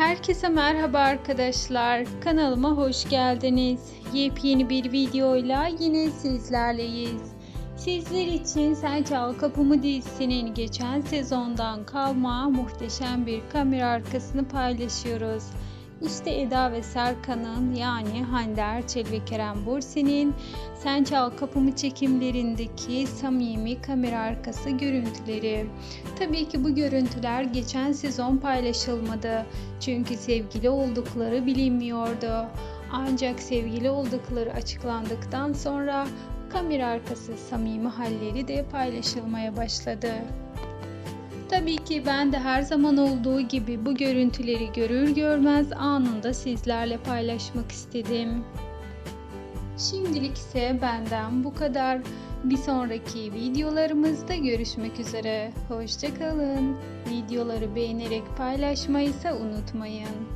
Herkese merhaba arkadaşlar. Kanalıma hoş geldiniz. Yepyeni bir videoyla yine sizlerleyiz. Sizler için Sen Kapımı dizisinin geçen sezondan kalma muhteşem bir kamera arkasını paylaşıyoruz. İşte Eda ve Serkan'ın yani Hande Erçel ve Kerem Bursin'in Sen Çal Kapımı çekimlerindeki samimi kamera arkası görüntüleri. Tabii ki bu görüntüler geçen sezon paylaşılmadı. Çünkü sevgili oldukları bilinmiyordu. Ancak sevgili oldukları açıklandıktan sonra kamera arkası samimi halleri de paylaşılmaya başladı. Tabii ki ben de her zaman olduğu gibi bu görüntüleri görür görmez anında sizlerle paylaşmak istedim. Şimdilik ise benden bu kadar. Bir sonraki videolarımızda görüşmek üzere. Hoşçakalın. Videoları beğenerek paylaşmayı ise unutmayın.